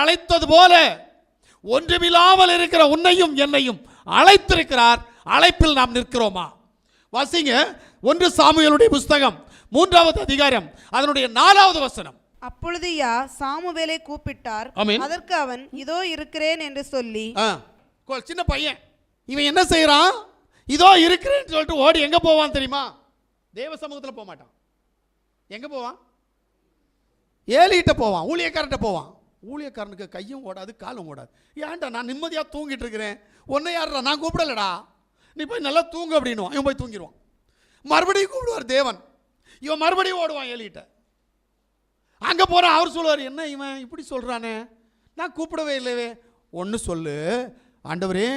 அழைத்தது போல ஒன்றுமில்லாமல் இருக்கிற உன்னையும் என்னையும் அழைத்திருக்கிறார். அழைப்பில் நாம் நிற்கிறோமா? வாசிங்க. ஒன்று சாமுவேலுடைய புஸ்தகம் மூன்றாவது அதிகாரம் அதனுடைய நாலாவது வசனம். அப்பொழுது யா சாமுவேலை கூப்பிட்டார். அதற்கு அவன் இதோ இருக்கிறேன் என்று சொல்லி சின்ன பையன். இவன் என்ன செய்றான்? இதோ இருக்கிறேன்னு சொல்லிட்டு ஓடி எங்க போவான் தெரியுமா? தேவ சமூகத்தில் போக மாட்டான் எங்க போவான்? ஏலிகிட்ட போவான் ஊழியக்காரன்ட்ட போவான். ஊழியக்காரனுக்கு கையும் ஓடாது காலும் ஓடாது. ஏன்டா நான் நிம்மதியாக தூங்கிட்டு இருக்கிறேன் உன்னை யாருடா நான் கூப்பிடலடா. நீ போய் நல்லா தூங்கு அப்படின்வான் இவன் போய் தூங்கிடுவான் மறுபடியும் கூப்பிடுவார் தேவன். இவன் மறுபடியும் ஓடுவான் எலிகிட்ட அங்கே போகிறான் அவர் சொல்லுவார் என்ன இவன் இப்படி சொல்கிறானே நான் கூப்பிடவே இல்லைவே. ஒன்று சொல்லு. ஆண்டவரே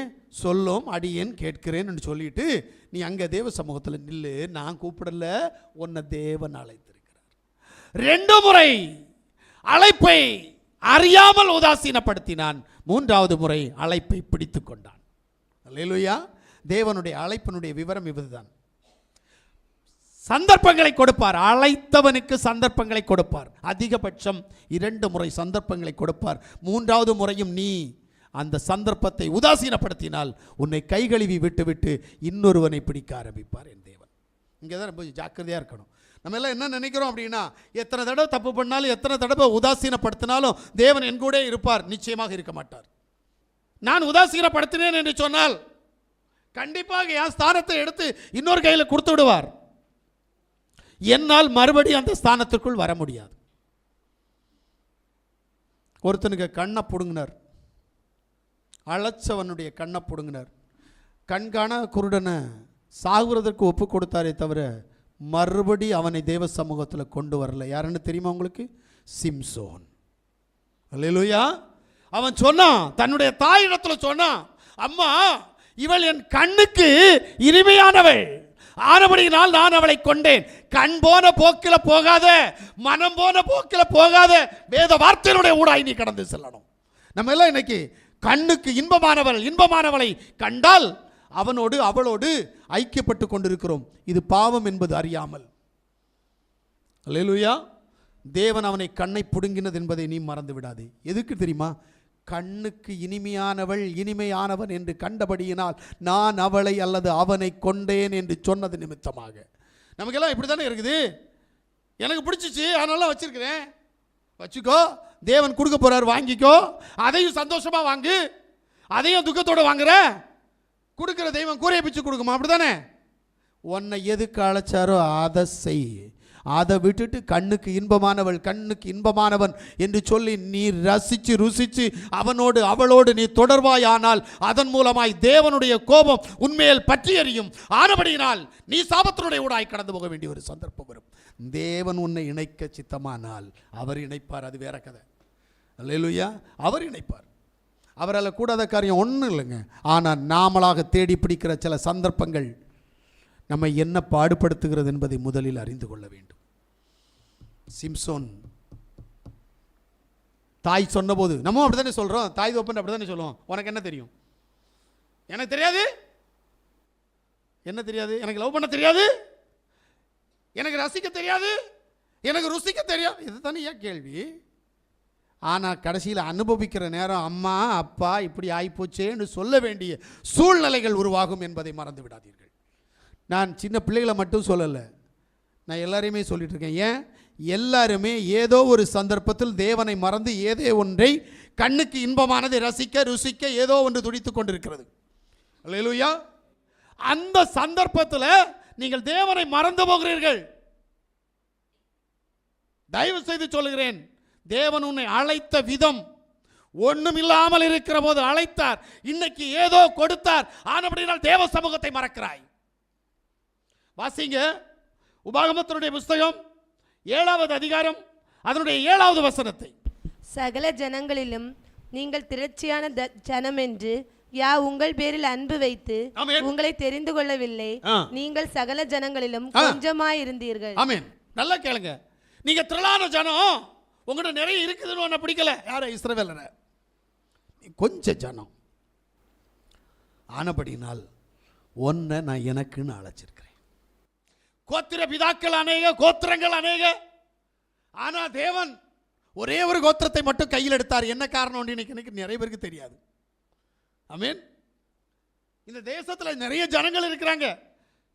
சொல்லும் அடியேன் கேட்கிறேன்னு சொல்லிட்டு நீ அங்கே தேவ சமூகத்தில் நில்லு. நான் கூப்பிடல. உன்னை தேவன் அழைத்திருக்கிறார். ரெண்டு முறை அழைப்பை அறியாமல் உதாசீனப்படுத்தினான். மூன்றாவது முறை அழைப்பை பிடித்து கொண்டான். அல்லேலூயா தேவனுடைய அழைப்பினுடைய விவரம் இதுதான் சந்தர்ப்பங்களை கொடுப்பார். அழைத்தவனுக்கு சந்தர்ப்பங்களை கொடுப்பார். அதிகபட்சம் இரண்டு முறை சந்தர்ப்பங்களை கொடுப்பார். மூன்றாவது முறையும் நீ அந்த சந்தர்ப்பத்தை உதாசீனப்படுத்தினால் உன்னை கைகழுவி விட்டுவிட்டு இன்னொருவனை பிடிக்க ஆரம்பிப்பார் என் தேவன். இங்கே தான் ரொம்ப ஜாக்கிரதையாக இருக்கணும். நம்ம எல்லாம் என்ன நினைக்கிறோம் அப்படின்னா எத்தனை தடவை தப்பு பண்ணாலும் எத்தனை தடவை உதாசீனப்படுத்தினாலும் தேவன் என் கூட இருப்பார் நிச்சயமாக இருக்க மாட்டார். நான் உதாசீனப்படுத்தினேன் என்று சொன்னால் கண்டிப்பாக என் ஸ்தானத்தை எடுத்து இன்னொரு கையில் கொடுத்து விடுவார். என்னால் மறுபடியும் அந்த ஸ்தானத்திற்குள் வர முடியாது. ஒருத்தனுக்கு கண்ணை பிடுங்கினார். அழைச்சவனுடைய கண்ணை பிடுங்கினார். கண்காண குருடனை சாகுறதற்கு ஒப்பு கொடுத்தாரே தவிர மறுபடி அவனை தேவ சமூகத்தில் கொண்டு வரல. யாருன்னு தெரியுமா உங்களுக்கு? சிம்சோன். அல்லேலூயா. அவன் சொன்னான் தன்னுடைய தாயிடத்தில் சொன்னான் அம்மா இவள் என் கண்ணுக்கு இனிமையானவள். ஆனபடியினால் நான் அவளை கொண்டேன். கண் போன போக்கில் போகாத மனம் போன போக்கில் போகாத வேத வார்த்தையினுடைய ஊடாய் நீ கடந்து செல்லணும். நம்ம எல்லாம் இன்னைக்கு கண்ணுக்கு இன்பமானவள் இன்பமானவளை கண்டால் அவனோடு அவளோடு ஐக்கியப்பட்டு கொண்டிருக்கிறோம். இது பாவம் என்பது அறியாமல். அல்லேலூயா. தேவன் அவனை கண்ணை புடுங்கினது என்பதை நீ மறந்து விடாதே. எதுக்கு தெரியுமா? கண்ணுக்கு இனிமையானவள் இனிமையானவன் என்று கண்டபடியினால் நான் அவளை அல்லது அவனை கொண்டேன் என்று சொன்னது நிமித்தமாக. நமக்கெல்லாம் இப்படி தானே இருக்குது? எனக்கு பிடிச்சிச்சு அதனால வச்சிருக்கிறேன். வச்சுக்கோ தேவன் கொடுக்க போகிறார் வாங்கிக்கோ. அதையும் சந்தோஷமா வாங்கு. அதையும் துக்கத்தோட வாங்குற. கொடுக்குற தெய்வம் கூரையை பிச்சு கொடுக்குமா? அப்படிதானே உன்னை எதுக்கு அழைச்சாரோ அதை செய். அதை விட்டுட்டு கண்ணுக்கு இன்பமானவள் கண்ணுக்கு இன்பமானவன் என்று சொல்லி நீ ரசித்து ருசித்து அவனோடு அவளோடு நீ தொடர்வாயானால் அதன் மூலமாய் தேவனுடைய கோபம் உண்மையில் பற்றி எறியும் ஆனபடியினால் நீ சாபத்தினுடைய ஊடாய் கடந்து போக வேண்டிய ஒரு சந்தர்ப்பம் வரும். தேவன் உன்னை இணைக்க சித்தமானால் அவர் இணைப்பார். அது வேற கதை. அல்லேலூயா. அவர் இணைப்பார். அவரால் கூடாத காரியம் ஒன்றும் இல்லைங்க. ஆனால் நாமளாக தேடி பிடிக்கிற சில சந்தர்ப்பங்கள் நம்மை என்ன பாடுபடுத்துகிறது என்பதை முதலில் அறிந்து கொள்ள வேண்டும். சிம்சோன் தாய் சொன்னபோது நம்ம அப்படி தானே சொல்கிறோம் தாய் தோப்பன் அப்படி தானே சொல்லுவோம்? உனக்கு என்ன தெரியும்? எனக்கு தெரியாது. என்ன தெரியாது? எனக்கு லவ் பண்ண தெரியாது. எனக்கு ரசிக்க தெரியாது. எனக்கு ருசிக்க தெரியாது இதுதானே ஏன் கேள்வி. ஆனால் கடைசியில் அனுபவிக்கிற நேரம் அம்மா அப்பா இப்படி ஆகிப்போச்சேன்னு சொல்ல வேண்டிய சூழ்நிலைகள் உருவாகும் என்பதை மறந்து விடாதீர்கள். நான் சின்ன பிள்ளைகளை மட்டும் சொல்லலை. நான் எல்லாரையுமே சொல்லிகிட்ருக்கேன் ஏன்? எல்லாருமே ஏதோ ஒரு சந்தர்ப்பத்தில் தேவனை மறந்து ஏதோ ஒன்றை கண்ணுக்கு இன்பமானதை ரசிக்க ருசிக்க ஏதோ ஒன்று துடித்து கொண்டிருக்கிறது. இல்லையா அந்த சந்தர்ப்பத்தில் நீங்கள் தேவனை மறந்து போகிறீர்கள். தயவு செய்து சொல்லுகிறேன். தேவன் உன்னை அழைத்த விதம் ஒண்ணும் இல்லாமல் இருக்கிற போது அழைத்தார். இன்னைக்கு ஏதோ கொடுத்தார். ஆனபடினால் தேவ சமூகத்தை மறக்கிறாய். வாசிங்க. உபாகமத்தினுடைய புஸ்தகம் ஏழாவது அதிகாரம் அதனுடைய ஏழாவது வசனத்தை. சகல ஜனங்களிலும் நீங்கள் திரட்சியான ஜனம் என்று யா உங்கள் பேரில் அன்பு வைத்து. உங்களை தெரிந்து கொள்ளவில்லை. நீங்கள் சகல ஜனங்களிலும். கொஞ்சமாய் இருந்தீர்கள் ஆமென். நல்லா கேளுங்க. நீங்க திரளான ஜனம். உங்கள்கிட்ட நிறைய இருக்குதுன்னு ஒன்று பிடிக்கல. யார இஸ்ரவேலரை? நீ கொஞ்ச ஜனம். ஆனபடினால் ஒன்றை நான் எனக்குன்னு அழைச்சிருக்கிறேன். கோத்திர பிதாக்கள் அநேக கோத்திரங்கள் அநேக. ஆனா தேவன் ஒரே ஒரு கோத்திரத்தை மட்டும் கையில் எடுத்தார். என்ன காரணம் எனக்கு நிறைய பேருக்கு தெரியாது. ஆமென். இந்த தேசத்தில் நிறைய ஜனங்கள் இருக்கிறாங்க.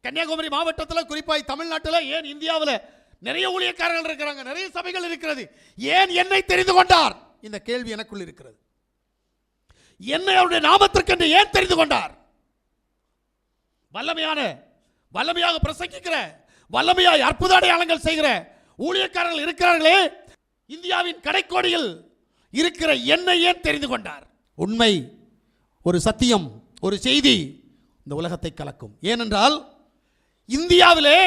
கன்னியாகுமரி மாவட்டத்தில் குறிப்பாய் தமிழ்நாட்டில் ஏன் இந்தியாவில் நிறைய ஊழியக்காரர்கள் இருக்கிறாங்க நிறைய சபைகள் இருக்கிறது. ஏன் என்னை தெரிந்து கொண்டார்? இந்த கேள்வி எனக்குள் இருக்கிறது. என்னை அவருடைய நாமத்திற்கென்று ஏன் தெரிந்து கொண்டார்? வல்லமையான வல்லமையாக பிரசங்கிக்கிற வல்லமையாய் அற்புத அடையாளங்கள் செய்கிற ஊழியக்காரர்கள் இருக்கிறார்களே இந்தியாவின் கடைக்கோடியில் இருக்கிற என்னை ஏன் தெரிந்து கொண்டார்? உண்மை ஒரு சத்தியம் ஒரு செய்தி இந்த உலகத்தை கலக்கும். ஏனென்றால் இந்தியாவிலே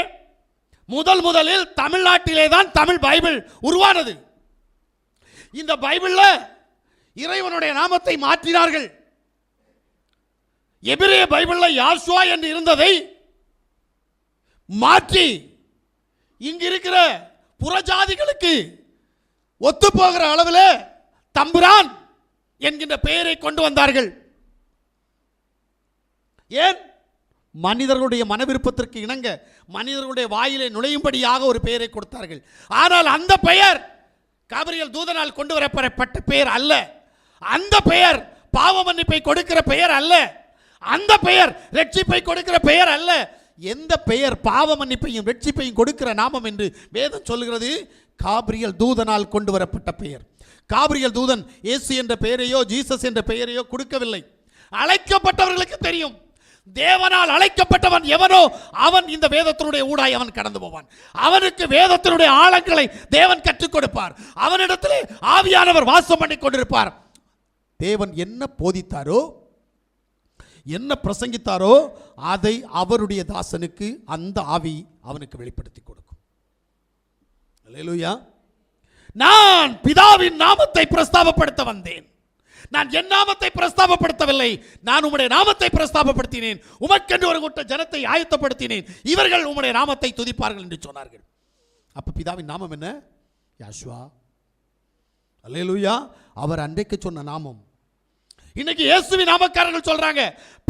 முதல் முதலில் தமிழ்நாட்டிலே தான் தமிழ் பைபிள் உருவானது. இந்த பைபிளில் இறைவனுடைய நாமத்தை மாற்றினார்கள். எபிரே பைபிளில் யாசுவா என்று இருந்ததை மாற்றி இங்கு இருக்கிற புறஜாதிகளுக்கு ஒத்துப்போகிற அளவில் தம்புரான் என்கின்ற பெயரை கொண்டு வந்தார்கள். ஏன்? மனிதர்களுடைய மனவிருப்பத்திற்கு இணங்க மனிதர்களுடைய வாயிலே நுழையும்படியாக ஒரு பெயரை கொடுத்தார்கள். ஆனால் அந்த பெயர் காபிரியல் தூதனால் கொண்டு வரப்பட்ட பெயர் அல்ல. அந்த பெயர் பாவ மன்னிப்பை கொடுக்கிற பெயர் அல்ல. அந்த பெயர் ரட்சிப்பை கொடுக்கிற பெயர் அல்ல. எந்த பெயர் பாவ மன்னிப்பையும் ரட்சிப்பையும் கொடுக்கிற நாமம் என்று வேதம் சொல்கிறது? காபிரியல் தூதனால் கொண்டு வரப்பட்ட பெயர். காபிரியல் தூதன் இயேசு என்ற பெயரையோ ஜீசஸ் என்ற பெயரையோ கொடுக்கவில்லை. அழைக்கப்பட்டவர்களுக்கு தெரியும். தேவனால் அழைக்கப்பட்டவன் எவனோ அவன் இந்த வேதத்தினுடைய ஊடாய் அவன் கடந்து போவான். அவனுக்கு வேதத்தினுடைய ஆழங்களை தேவன் கற்றுக் கொடுப்பார். அவனிடத்திலே ஆவியானவர் வாசம் பண்ணி கொண்டிருப்பார். தேவன் என்ன போதித்தாரோ என்ன பிரசங்கித்தாரோ அதை அவருடைய தாசனுக்கு அந்த ஆவி அவனுக்கு வெளிப்படுத்தி கொடுக்கும். நான் பிதாவின் நாமத்தை பிரஸ்தாபப்படுத்த வந்தேன். நான் என் நாமத்தை பிரஸ்தாபப்படுத்தவில்லை. நான் உம்முடைய நாமத்தை பிரஸ்தாபப்படுத்தினேன். உமக்கென்று ஒரு கூட்ட ஜனத்தை ஆயத்தப்படுத்தினேன். இவர்கள் உம்முடைய நாமத்தை துதிப்பார்கள் என்று சொன்னார்கள். அப்ப பிதாவின் நாமம் என்ன? யாஷ்வா. அல்லேலூயா. அவர் அன்றைக்கு சொன்ன நாமம். இன்னைக்கு இயேசுவின் நாமக்காரர்கள் சொல்றாங்க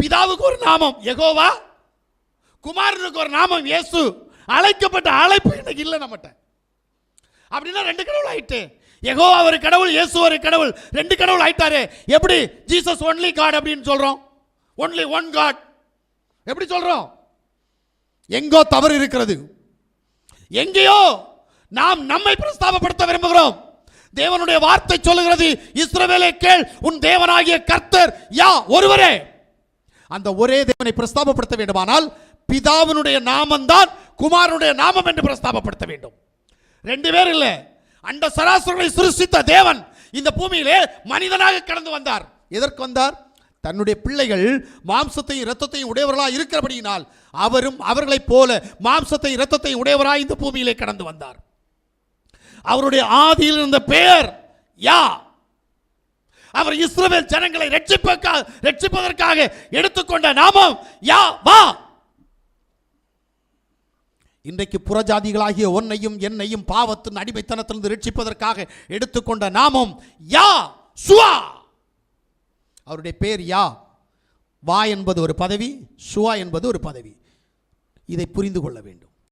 பிதாவுக்கு ஒரு நாமம் எகோவா குமாரனுக்கு ஒரு நாமம் இயேசு. அழைக்கப்பட்ட அழைப்பு இன்னைக்கு இல்லை நம்மகிட்ட. அப்படின்னா ரெண்டு கடவுள் ஆயிட்டு எகோ ஒரு கடவுள் இயேசு ஒரு கடவுள். ரெண்டு கடவுள் ஆயிட்டாரு. எப்படி ஜீசஸ் ஒன்லி காட் அப்படின்னு சொல்றோம்? Only one God. எப்படி சொல்றோம்? எங்கோ தவறு இருக்கிறது. எங்கேயோ நாம் நம்மை பிரஸ்தாபப்படுத்த விரும்புகிறோம். தேவனுடைய வார்த்தை சொல்லுகிறது இஸ்ரவேலே கேள் உன் தேவனாகிய கர்த்தர் யா ஒருவரே. அந்த ஒரே தேவனை பிரஸ்தாபப்படுத்த வேண்டுமானால் பிதாவினுடைய நாமம்தான் குமாரனுடைய நாமம் என்று பிரஸ்தாபப்படுத்த வேண்டும். ரெண்டு பேர் இல்லை. அண்ட சராசரங்களை சிருஷ்டித்த தேவன் இந்த பூமியிலே மனிதனாக கடந்து வந்தார். எதற்கு வந்தார்? தன்னுடைய பிள்ளைகள் மாம்சத்தையும் இரத்தத்தையும் உடையவர்களாக இருக்கிறபடியினால் அவரும் அவர்களைப் போல மாம்சத்தை இரத்தத்தை உடையவராக இந்த பூமியிலே கடந்து வந்தார். அவருடைய ஆதியில் இருந்த பெயர் யா. அவர் இஸ்ரவேல் ஜனங்களை ரட்சிப்பதற்காக எடுத்துக்கொண்ட நாமம் யா வா. இன்றைக்கு புறஜாதிகளாகிய ஒன்னையும் என்னையும் பாவத்தின் அடிமைத்தனத்திலிருந்து ரட்சிப்பதற்காக எடுத்துக்கொண்ட நாமம் யா சுவா. அவருடைய பேர் யா. வா என்பது ஒரு பதவி சுவா என்பது ஒரு பதவி. இதை புரிந்து கொள்ள வேண்டும்.